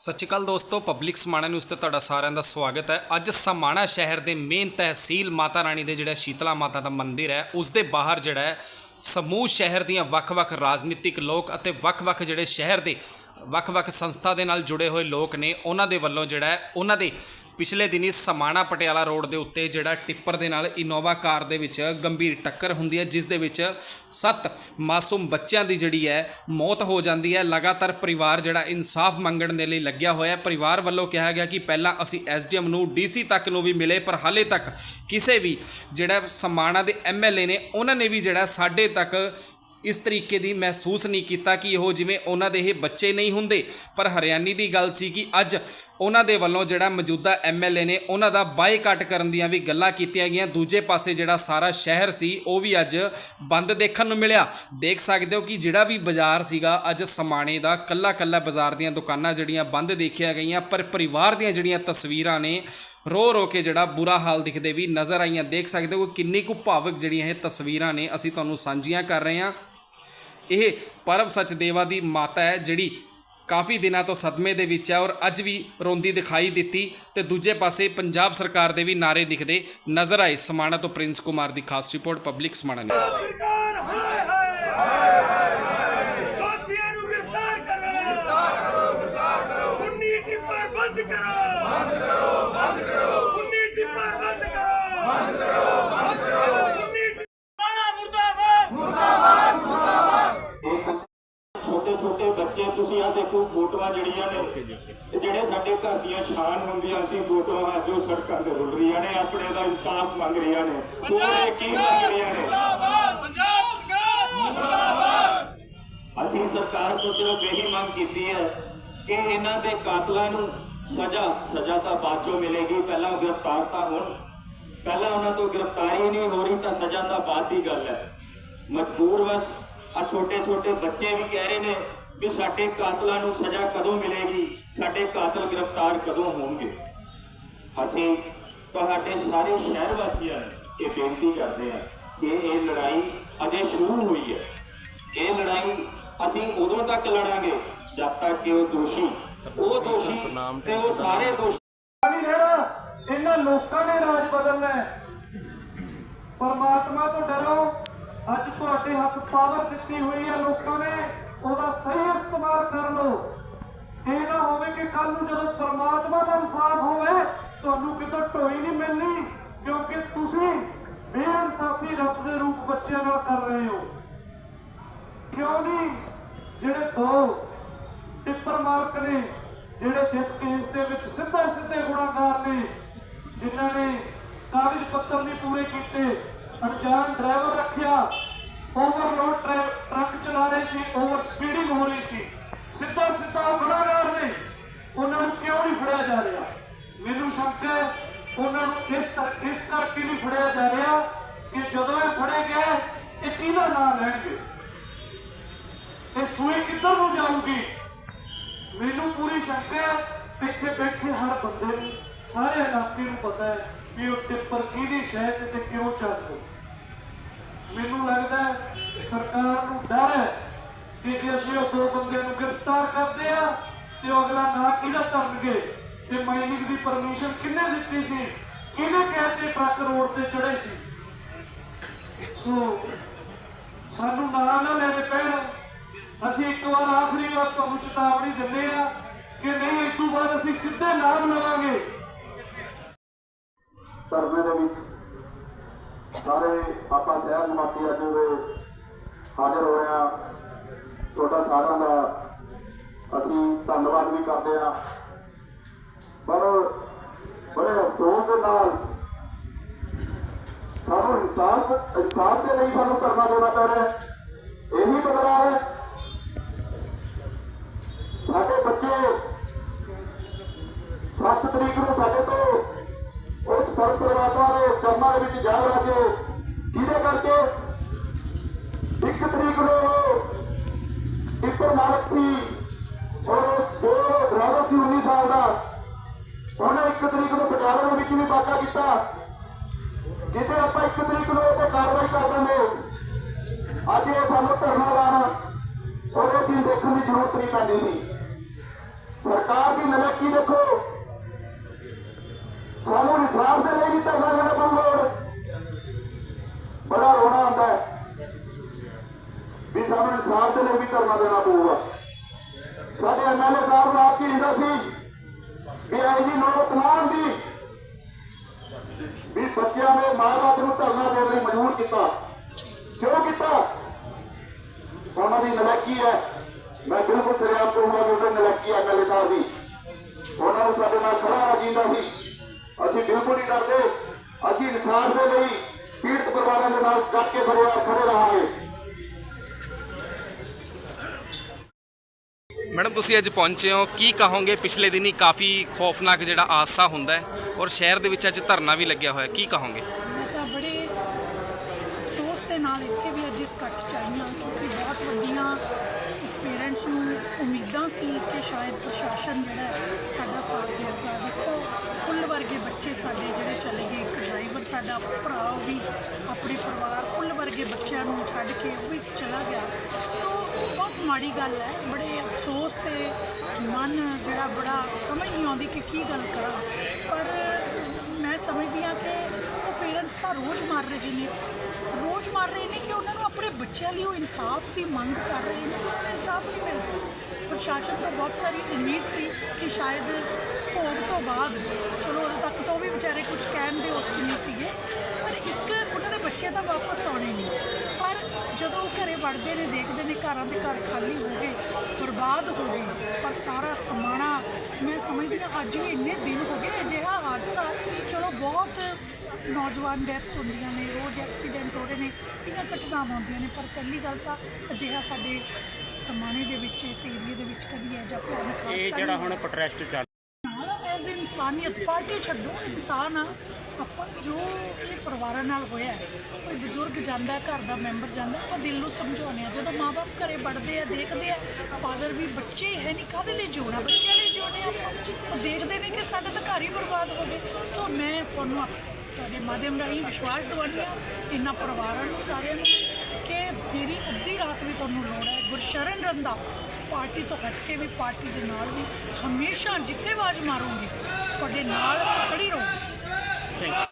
ਸਤਿ ਸ਼੍ਰੀ ਅਕਾਲ ਦੋਸਤੋ public Samana news ਤੇ ਤੁਹਾਡਾ ਸਾਰਿਆਂ ਦਾ ਸਵਾਗਤ ਹੈ। ਅੱਜ ਸਮਾਣਾ ਸ਼ਹਿਰ ਦੇ ਮੇਨ ਤਹਿਸੀਲ ਮਾਤਾ ਰਾਣੀ ਦੇ ਜਿਹੜਾ ਸ਼ੀਤਲਾ ਮਾਤਾ ਦਾ ਮੰਦਿਰ ਹੈ ਉਸ ਦੇ ਬਾਹਰ ਜਿਹੜਾ ਹੈ, ਸਮੂਹ ਸ਼ਹਿਰ ਦੀਆਂ ਵੱਖ-ਵੱਖ ਰਾਜਨੀਤਿਕ ਲੋਕ ਅਤੇ ਵੱਖ-ਵੱਖ ਜਿਹੜੇ ਸ਼ਹਿਰ ਦੇ ਵੱਖ-ਵੱਖ ਸੰਸਥਾ ਦੇ ਨਾਲ ਜੁੜੇ ਹੋਏ ਲੋਕ ਨੇ, ਉਹਨਾਂ ਦੇ ਵੱਲੋਂ ਜਿਹੜਾ ਹੈ, ਉਹਨਾਂ ਦੇ ਪਿਛਲੇ ਦਿਨੀ ਸਮਾਣਾ ਪਟਿਆਲਾ ਰੋਡ ਦੇ ਉੱਤੇ ਜਿਹੜਾ ਟਿੱਪਰ ਦੇ ਨਾਲ ਇਨੋਵਾ ਕਾਰ ਦੇ ਵਿੱਚ ਗੰਭੀਰ ਟੱਕਰ ਹੁੰਦੀ ਹੈ, ਜਿਸ ਦੇ ਵਿੱਚ ਸੱਤ ਮਾਸੂਮ ਬੱਚਿਆਂ ਦੀ ਜਿਹੜੀ ਹੈ ਮੌਤ ਹੋ ਜਾਂਦੀ ਹੈ। ਲਗਾਤਾਰ ਪਰਿਵਾਰ ਜਿਹੜਾ ਇਨਸਾਫ ਮੰਗਣ ਦੇ ਲਈ ਲੱਗਿਆ ਹੋਇਆ ਹੈ। ਪਰਿਵਾਰ ਵੱਲੋਂ ਕਿਹਾ ਗਿਆ ਕਿ ਪਹਿਲਾਂ ਅਸੀਂ ਐਸਡੀਐਮ ਨੂੰ ਡੀਸੀ ਤੱਕ ਨੂੰ ਵੀ ਮਿਲੇ, ਪਰ ਹਾਲੇ ਤੱਕ ਕਿਸੇ ਵੀ ਜਿਹੜਾ ਸਮਾਣਾ ਦੇ ਐਮਐਲਏ ਨੇ, ਉਹਨਾਂ ਨੇ ਵੀ ਜਿਹੜਾ ਸਾਡੇ ਤੱਕ ਇਸ ਤਰੀਕੇ ਦੀ ਮਹਿਸੂਸ ਨਹੀਂ ਕੀਤਾ ਕਿ ਉਹ ਜਿਵੇਂ ਉਹਨਾਂ ਦੇ ਇਹ ਬੱਚੇ ਨਹੀਂ ਹੁੰਦੇ। ਪਰ ਹਰਿਆਣੀ ਦੀ ਗੱਲ ਸੀ ਕਿ ਅੱਜ ਉਹਨਾਂ ਦੇ ਵੱਲੋਂ ਜਿਹੜਾ ਮੌਜੂਦਾ ਐਮਐਲਏ ਨੇ ਉਹਨਾਂ ਦਾ ਬਾਈਕਾਟ ਕਰਨ ਦੀਆਂ ਵੀ ਗੱਲਾਂ ਕੀਤੀਆਂ ਗਈਆਂ। ਦੂਜੇ ਪਾਸੇ ਜਿਹੜਾ ਸਾਰਾ ਸ਼ਹਿਰ ਸੀ, ਉਹ ਵੀ ਅੱਜ ਬੰਦ ਦੇਖਣ ਨੂੰ ਮਿਲਿਆ। ਦੇਖ ਸਕਦੇ ਹੋ ਕਿ ਜਿਹੜਾ ਵੀ ਬਾਜ਼ਾਰ ਸੀਗਾ, ਅੱਜ ਸਮਾਣੇ ਦਾ ਕੱਲਾ ਕੱਲਾ ਬਾਜ਼ਾਰ ਦੀਆਂ ਦੁਕਾਨਾਂ ਜਿਹੜੀਆਂ ਬੰਦ ਦੇਖੀਆਂ ਗਈਆਂ, ਪਰ ਪਰਿਵਾਰ ਦੀਆਂ ਜਿਹੜੀਆਂ ਤਸਵੀਰਾਂ ਨੇ ਰੋ ਰੋ ਕੇ ਜਿਹੜਾ ਬੁਰਾ ਹਾਲ ਦਿਖਦੇ ਵੀ ਨਜ਼ਰ ਆਈਆਂ। ਦੇਖ ਸਕਦੇ ਹੋ ਕਿ ਕਿੰਨੀ ਕੁ ਭਾਵਕ ਜਿਹੜੀਆਂ ਇਹ ਤਸਵੀਰਾਂ ਨੇ, ਅਸੀਂ ਤੁਹਾਨੂੰ ਸਾਂਝੀਆਂ ਕਰ ਰਹੇ ਹਾਂ। ਇਹ ਪਰਵ ਸਚਦੇਵਾ ਦੀ ਮਾਤਾ ਹੈ, ਜਿਹੜੀ ਕਾਫੀ ਦਿਨਾਂ ਤੋਂ ਸਦਮੇ ਦੇ ਵਿੱਚ ਹੈ ਔਰ ਅੱਜ ਵੀ ਰੋਂਦੀ ਦਿਖਾਈ ਦਿੱਤੀ ਤੇ ਦੂਜੇ ਪਾਸੇ ਪੰਜਾਬ ਸਰਕਾਰ ਦੇ ਵੀ ਨਾਰੇ ਦਿਖਦੇ ਨਜ਼ਰ ਆਏ। ਸਮਾਣਾ ਤੋਂ ਪ੍ਰਿੰਸ ਕੁਮਾਰ ਦੀ ਖਾਸ ਰਿਪੋਰਟ, ਪਬਲਿਕ ਸਮਾਣਾ ਨੇ ਸਰਕਾਰ ਹਾਏ ਹਾਏ ਹਾਏ ਦੋਸ਼ੀਆਂ ਨੂੰ ਗ੍ਰਿਫਤਾਰ ਕਰੋ ਗ੍ਰਿਫਤਾਰ ਕਰੋ ਗ੍ਰਿਫਤਾਰ ਕਰੋ 19 ਟਿੱਪਰ ਬੰਦ ਕਰੋ ਬੰਦ ਕਰੋ ਬੰਦ ਕਰੋ 19 ਟਿੱਪਰ ਬੰਦ ਕਰੋ ਬੰਦ ਕਰੋ ਬੰਦ ਕਰੋ 19 ਮੁਰਦਾਬਾਦ ਛੋਟੇ ਛੋਟੇ ਬੱਚੇ ਤੁਸੀਂ ਆ ਦੇਖੋ ਫੋਟੋਆਂ ਜਿਹੜੀਆਂ ਨੇ ਤੇ ਜਿਹੜੇ ਸਾਡੇ ਘਰ ਦੀਆਂ ਸ਼ਾਨ ਹੁੰਦੀਆਂ ਸੀ ਫੋਟੋਆਂ ਅੱਜ ਉਹ ਸੜਕਾਂ ਤੇ ਰੁਲ ਰਹੀਆਂ ਨੇ ਆਪਣੇ ਦਾ ਇਨਸਾਫ ਮੰਗ ਰਹੀਆਂ ਨੇ। ਪੂਰੇ ਕੀ ਮੰਗ ਰਹੀਆਂ ਨੇ? ਅਸੀਂ ਸਰਕਾਰ ਤੋਂ ਸਿਰਫ ਇਹੀ ਮੰਗ ਕੀਤੀ ਹੈ ਕਿ ਇਹਨਾਂ ਦੇ ਕਾਤਲਾਂ ਨੂੰ ਸਜ਼ਾ ਸਜ਼ਾ ਤਾਂ ਬਾਅਦ ਚੋਂ ਮਿਲੇਗੀ ਪਹਿਲਾਂ ਗ੍ਰਿਫਤਾਰ ਤਾਂ ਹੋਣ। ਪਹਿਲਾਂ ਉਹਨਾਂ ਤੋਂ ਗ੍ਰਿਫਤਾਰੀ ਨਹੀਂ ਹੋ ਰਹੀ ਤਾਂ ਸਜ਼ਾ ਤਾਂ ਬਾਅਦ ਦੀ ਗੱਲ ਹੈ। ਮਜਬੂਰ ਵਸ ਆ ਛੋਟੇ ਛੋਟੇ ਬੱਚੇ ਵੀ ਕਹਿ ਰਹੇ ਨੇ ਵੀ ਸਾਡੇ ਕਾਤਲਾਂ ਨੂੰ ਸਜ਼ਾ ਕਦੋਂ ਮਿਲੇਗੀ? ਸਾਡੇ ਕਾਤਲ ਗ੍ਰਿਫਤਾਰ ਕਦੋਂ ਹੋਣਗੇ? ਅਸੀਂ ਤੁਹਾਡੇ ਸਾਰੇ ਸ਼ਹਿਰ ਵਾਸੀਆਂ ਨੂੰ ਇਹ ਬੇਨਤੀ ਕਰਦੇ ਹਾਂ ਕਿ ਇਹ ਲੜਾਈ ਅਜੇ ਸ਼ੁਰੂ ਹੋਈ ਹੈ। ਇਹ ਲੜਾਈ ਅਸੀਂ ਉਦੋਂ ਤੱਕ ਲੜਾਂਗੇ ਜਦ ਤੱਕ ਕਿ ਉਹ ਦੋਸ਼ੀ ਉਹ ਦੋਸ਼ੀ ਤੇ ਉਹ ਸਾਰੇ ਦੋਸ਼ੀ ਨਹੀਂ ਰਹਿਣਾ ਇਹਨਾਂ ਲੋਕਾਂ ਨੇ ਰਾਜ ਬਦਲਣਾ ਹੈ। ਪਰਮਾਤਮਾ ਤੋਂ ਡਰੋ। ਅੱਜ ਤੁਹਾਡੇ ਹੱਥ ਪਾਵਰ ਦਿੱਤੀ ਹੋਈ ਹੈ ਲੋਕਾਂ ਨੇ। ਉਹਦਾ ਸਹੀ ਇਸਤੇਮਾਲ ਕਰ ਲਓ। ਇਹ ਨਾ ਹੋਵੇ ਕਿ ਕੱਲ ਨੂੰ ਜਦੋਂ ਪਰਮਾਤਮਾ ਦਾ ਇਨਸਾਫ ਹੋਵੇ, ਤੁਹਾਨੂੰ ਕਿਤੋਂ ਢੋਈ ਨਹੀਂ ਮਿਲਣੀ, ਕਿਉਂਕਿ ਤੁਸੀਂ ਬੇਇਨਸਾਫੀ ਰੱਬ ਦੇ ਰੂਪ ਬੱਚਿਆਂ ਨਾਲ ਕਰ ਰਹੇ ਹੋ। ਕਿਉਂ ਨਹੀਂ? ਜਿਹੜੇ ਦੋ ਟਿੱਪਰ ਮਾਲਕ ਨੇ, ਜਿਹੜੇ ਜਿਸ ਕੇਸ ਦੇ ਵਿੱਚ ਸਿੱਧਾ ਸਿੱਧੇ ਗੁਨਾਹਗਾਰ ਨੇ, ਜਿਨ੍ਹਾਂ ਨੇ ਕਾਗਜ਼ ਪੱਤਰ ਨਹੀਂ ਪੂਰੇ ਕੀਤੇ, ਅਣਜਾਣ ਡਰਾਈਵਰ ਰੱਖਿਆ ਓਵਰਲੋਡ ਟਰੱਕ ਚਲਾ ਰਹੇ ਸੀ ਓਵਰ ਸਪੀਡਿੰਗ ਹੋ ਰਹੀ ਸੀ। ਸਿੱਧਾ ਸਿੱਧਾ ਗੁਨਾਹਗਾਰ ਨੇ ਉਹਨਾਂ ਨੂੰ ਕਿਉਂ ਨਹੀਂ ਫੜਿਆ ਜਾ ਰਿਹਾ? ਮੈਨੂੰ ਸ਼ੱਕ ਉਹਨਾਂ ਨੂੰ ਇਸ ਇਸ ਕਰਕੇ ਨਹੀਂ ਫੜਿਆ ਜਾ ਰਿਹਾ ਕਿ ਜਦੋਂ ਇਹ ਫੜੇ ਗਏ, ਇਹ ਕਿਹਦਾ ਨਾਮ ਲੈਣਗੇ ਇਹ ਸੂਈ ਕਿੱਧਰ ਨੂੰ ਜਾਊਗੀ? ਮੈਨੂੰ ਪੂਰੀ ਸ਼ੰਕਾ ਹੈ, ਇੱਥੇ ਬੈਠੇ ਹਰ ਬੰਦੇ ਨੂੰ, ਸਾਰੇ ਇਲਾਕੇ ਨੂੰ ਪਤਾ ਹੈ ਕਿ ਉਹ ਟਿੱਪਰ ਕਿਹਦੀ ਸ਼ਹਿਰ ਤੇ ਕਿਉਂ ਚੱਲ ਰਿਹਾ ਮੈਨੂੰ ਲੱਗਦਾ ਸਰਕਾਰ ਨੂੰ ਡਰ ਹੈ ਕਿ ਜੇ ਅਸੀਂ ਉਹ ਦੋ ਬੰਦਿਆਂ ਨੂੰ ਗ੍ਰਿਫਤਾਰ ਕਰਦੇ ਆ ਤੇ ਉਹ ਅਗਲਾ ਨਾਂ ਕਿਹਦਾ ਕਰਨਗੇ ਤੇ ਮਾਈਨਿੰਗ ਦੀ ਪਰਮਿਸ਼ਨ ਕਿੰਨੇ ਦਿੱਤੀ ਸੀ? ਕਿਹਨੇ ਕਹਿਤੇ ਟਰੱਕ ਰੋਡ ਤੇ ਚੜੇ ਸੀ? ਸੋ ਸਾਨੂੰ ਨਾਂ ਨਾ ਲੈਣੇ ਪੈਣ। ਅਸੀਂ ਇੱਕ ਵਾਰ ਆਖਰੀ ਵਾਰ ਤੁਹਾਨੂੰ ਚੇਤਾਵਨੀ ਦਿੰਦੇ ਆ ਕਿ ਨਹੀਂ, ਇਸ ਤੋਂ ਬਾਅਦ ਅਸੀਂ ਸਿੱਧੇ ਨਾਮ ਲਵਾਂਗੇ। ਧਰਮੇ ਦੇ ਵਿੱਚ ਸਾਰੇ ਆਪਾਂ ਸ਼ਹਿਰ ਨਿਵਾਸੀ ਅੱਜ ਉਰੇ ਹਾਜ਼ਰ ਹੋਏ ਆ ਤੁਹਾਡਾ ਸਾਰਿਆਂ ਦਾ ਅਸੀਂ ਧੰਨਵਾਦ ਵੀ ਕਰਦੇ ਆ ਪਰ ਬੜੇ ਅਫਸੋਸ ਦੇ ਨਾਲ ਸਾਨੂੰ ਇਨਸਾਫ ਇਨਸਾਫ ਦੇ ਲਈ ਸਾਨੂੰ ਕਰਨਾ ਦੇਣਾ ਪੈ ਰਿਹਾ ਇਹੀ ਬਦਲਾਅ ਹੈ। ਸਾਡੇ ਬੱਚੇ 7 ਤਰੀਕ ਨੂੰ ਸਾਡੇ ਦੇ ਦੇ ਵਿੱਚ ਜਾ ਰਾਜੇ। ਜਿਹਦੇ ਕਰਕੇ ਇੱਕ ਤਰੀਕ ਨੂੰ ਉਹ ਟਿੱਪਰ ਮਾਲਕ ਸੀ ਔਰ ਜੋ ਡਰਾਈਵਰ ਸੀ 19 ਸਾਲ ਦਾ, ਉਹਨੇ ਇੱਕ ਤਰੀਕ ਨੂੰ ਪਟਿਆਲੇ ਦੇ ਵਿੱਚ ਵੀ ਵਾਕਾ ਕੀਤਾ। ਜਿੱਥੇ ਆਪਾਂ ਇੱਕ ਤਰੀਕ ਨੂੰ ਉਹ ਤੇ ਕਾਰਵਾਈ ਕਰ ਦਿੰਦੇ ਅੱਜ ਇਹ ਸਾਨੂੰ ਧਰਨਾ ਲਾਣਾ ਉਹਦੇ ਦਿਨ ਦੇਖਣ ਦੀ ਜ਼ਰੂਰਤ ਨਹੀਂ ਪੈਂਦੀ ਸੀ। ਸਰਕਾਰ ਦੀ ਨਲੇਕੀ ਦੇਖੋ। ਸਾਨੂੰ ਇਨਸਾਫ ਦੇ ਲਈ ਵੀ ਧਰਨਾ ਦੇਣਾ ਪਊਗਾ। ਬੜਾ ਰੋਣਾ ਆਉਂਦਾ ਹੈ। ਵੀ ਸਾਨੂੰ ਇਨਸਾਫ ਦੇ ਲਈ ਵੀ ਧਰਨਾ ਦੇਣਾ ਪਊਗਾ। ਸਾਡੇ ਐਮਐਲਏ ਸਾਹਿਬ ਨੂੰ ਆਪ ਕੀ ਹੁੰਦਾ ਸੀ ਵੀ ਐ ਜੀ ਨੌਬਤ ਨਾ ਆਉਂਦੀ ਵੀ ਬੱਚਿਆਂ ਦੇ ਮਾਂ-ਬਾਪ ਨੂੰ ਧਰਨਾ ਦੇਣ ਲਈ ਮਜਬੂਰ ਕੀਤਾ। ਕਿਉਂ ਕੀਤਾ? ਉਹਨਾਂ ਦੀ ਨਲਾਇਕੀ ਹੈ। ਮੈਂ ਬਿਲਕੁਲ ਸਰਿਆਮ ਕਹੂੰਗਾ ਕਿ ਉਹਨਾਂ ਨਲਾਇਕੀ ਐਮਐਲਏ ਸਾਹਿਬ ਦੀ। ਉਹਨਾਂ ਨੂੰ ਸਾਡੇ ਨਾਲ ਖੜਾ ਹੋਣਾ ਚਾਹੀਦਾ ਸੀ। ਅਸੀਂ ਬਿਲਕੁਲ ਨਹੀਂ ਡਰਦੇ। ਅਸੀਂ ਇਨਸਾਫ ਦੇ ਲਈ ਪੀੜਤ ਪਰਿਵਾਰਾਂ ਦੇ ਨਾਲ ਡਟ ਕੇ ਖੜੇ ਖੜੇ ਰਹਾਂਗੇ ਮੈਡਮ ਤੁਸੀਂ ਅੱਜ ਪਹੁੰਚੇ ਹੋ। ਕੀ ਕਹੋਗੇ? ਪਿਛਲੇ ਦਿਨੀ ਕਾਫੀ ਖੌਫਨਾਕ ਜਿਹੜਾ ਹਾਦਸਾ ਹੁੰਦਾ ਹੈ ਔਰ ਸ਼ਹਿਰ ਦੇ ਵਿੱਚ ਅੱਜ ਧਰਨਾ ਵੀ ਲੱਗਿਆ ਹੋਇਆ। ਕੀ ਕਹੋਗੇ? ਮੈਂ ਤਾਂ ਬੜੇ ਅਫਸੋਸ ਦੇ ਨਾਲ ਇੱਥੇ ਵੀ ਅੱਜ ਇਸ ਇਕੱਠ ਚ ਆਈ ਹਾਂ ਕਿਉਂਕਿ ਬਹੁਤ ਵੱਡੀਆਂ ਪੇਰੈਂਟਸ ਨੂੰ ਉਮੀਦਾਂ ਸੀ ਕਿ ਸ਼ਾਇਦ ਪ੍ਰਸ਼ਾਸਨ ਜਿਹੜਾ ਸਾਡਾ ਸਾਥ ਦੇਵੇਗਾ ਦੇਖੋ, ਫੁੱਲ ਵਰਗੇ ਬੱਚੇ ਸਾਡੇ ਜਿਹੜੇ ਚਲੇ ਗਏ, ਇੱਕ ਡਰਾਈਵਰ ਸਾਡਾ, ਭਰਾ ਉਹ ਵੀ ਆਪਣੇ ਪਰਿਵਾਰ, ਫੁੱਲ ਵਰਗੇ ਬੱਚਿਆਂ ਨੂੰ ਛੱਡ ਕੇ ਉਹ ਵੀ ਚਲਾ ਗਿਆ। ਸੋ, ਬਹੁਤ ਮਾੜੀ ਗੱਲ ਹੈ। ਬੜੇ ਅਫਸੋਸ ਤੇ ਮਨ ਜਿਹੜਾ ਬੜਾ ਸਮਝ ਨਹੀਂ ਆਉਂਦੀ ਕਿ ਕੀ ਗੱਲ ਕਰਾਂ। ਪਰ ਮੈਂ ਸਮਝਦੀ ਹਾਂ ਕਿ ਉਹ ਪੇਰੈਂਟਸ ਤਾਂ ਰੋਜ਼ ਮਾਰ ਰਹੇ ਨੇ। ਰੋਜ਼ ਮਾਰ ਰਹੇ ਨੇ ਬੱਚਿਆਂ ਲਈ ਉਹ ਇਨਸਾਫ ਦੀ ਮੰਗ ਕਰ ਰਹੇ ਨੇ, ਉਹਨਾਂ ਨੂੰ ਇਨਸਾਫ ਨਹੀਂ ਮਿਲਦਾ। ਪ੍ਰਸ਼ਾਸਨ ਤੋਂ ਬਹੁਤ ਸਾਰੀ ਉਮੀਦ ਸੀ ਕਿ ਸ਼ਾਇਦ ਭੋਗ ਤੋਂ ਬਾਅਦ, ਚਲੋ ਉਦੋਂ ਤੱਕ ਤਾਂ ਉਹ ਵੀ ਵਿਚਾਰੇ ਕੁਝ ਕਹਿਣ ਦੇ ਉਸ 'ਚ ਨਹੀਂ ਸੀਗੇ, ਪਰ ਇੱਕ ਉਹਨਾਂ ਦੇ ਬੱਚੇ ਤਾਂ ਵਾਪਸ ਆਉਣੇ ਨਹੀਂ। ਪਰ ਜਦੋਂ ਉਹ ਘਰੇ ਵੜਦੇ ਨੇ, ਦੇਖਦੇ ਨੇ ਘਰਾਂ ਦੇ ਘਰ ਖਾਲੀ ਹੋ ਗਏ, ਬਰਬਾਦ ਹੋ ਗਏ, ਪਰ ਸਾਰਾ ਸਮਾਣਾ, ਮੈਂ ਸਮਝਦੀ ਹਾਂ ਅੱਜ ਵੀ ਇੰਨੇ ਦਿਨ ਹੋ ਗਏ, ਅਜਿਹਾ ਹਾਦਸਾ, ਚਲੋ ਬਹੁਤ ਨੌਜਵਾਨ ਡੈਥਸ ਹੁੰਦੀਆਂ ਨੇ, ਰੋਜ਼ ਐਕਸੀਡੈਂਟ ਘਟਨਾਵਾਂ ਹੁੰਦੀਆਂ ਨੇ ਪਰ ਪਹਿਲੀ ਗੱਲ ਤਾਂ ਅਜਿਹਾ ਸਾਡੇ ਸਮਾਣੇ ਦੇ ਵਿੱਚ ਇਸ ਏਰੀਏ ਦੇ ਵਿੱਚ ਕਦੀ ਇਹ ਜਿਹਾ ਭਿਆਨਕ ਹਾਦਸਾ ਇਹ ਜਿਹੜਾ ਹੁਣ ਪ੍ਰੋਟੈਸਟ ਚੱਲ ਐਜ਼ ਇਨਸਾਨੀਅਤ ਪਾਰਟੀ ਛੱਡੋ ਇਨਸਾਨ ਆ। ਆਪਾਂ ਜੋ ਇਹ ਪਰਿਵਾਰਾਂ ਨਾਲ ਹੋਇਆ ਹੈ, ਕੋਈ ਬਜ਼ੁਰਗ ਜਾਂਦਾ ਹੈ, ਘਰ ਦਾ ਮੈਂਬਰ ਜਾਂਦਾ ਹੈ, ਆਪਾਂ ਦਿਲ ਨੂੰ ਸਮਝਾਉਂਦੇ ਆ ਜਦੋਂ ਮਾਪੇ ਘਰੇ ਵੜਦੇ ਆ ਦੇਖਦੇ ਆ ਫਾਦਰ ਵੀ ਬੱਚੇ ਹੀ ਹੈ ਨਹੀਂ ਕਾਹਦੇ ਲਈ ਜਿਉਣਾ? ਬੱਚਿਆਂ ਲਈ ਜਿਉਣੇ ਆਪਾਂ? ਉਹ ਦੇਖਦੇ ਨੇ ਕਿ ਸਾਡੇ ਤਾਂ ਘਰ ਹੀ ਬਰਬਾਦ ਹੋ ਗਏ। ਸੋ ਮੈਂ ਤੁਹਾਨੂੰ ਤੁਹਾਡੇ ਮਾਧਿਅਮ ਰਾਹੀਂ ਵਿਸ਼ਵਾਸ ਦਿਵਾਉਂਦੀ ਹਾਂ, ਇਹਨਾਂ ਪਰਿਵਾਰਾਂ ਨੂੰ ਸਾਰਿਆਂ ਨੂੰ, ਕਿ ਮੇਰੀ ਅੱਧੀ ਰਾਤ ਵੀ ਤੁਹਾਨੂੰ ਲੋੜ ਹੈ, ਗੁਰਸ਼ਰਨ ਰੰਦਾ ਪਾਰਟੀ ਤੋਂ ਹਟ ਕੇ ਵੀ, ਪਾਰਟੀ ਦੇ ਨਾਲ ਵੀ, ਹਮੇਸ਼ਾ ਜਿੱਥੇ ਆਵਾਜ਼ ਮਾਰੂੰਗੀ, ਤੁਹਾਡੇ ਨਾਲ ਖੜੀ ਰਹੂੰਗੀ। Thank you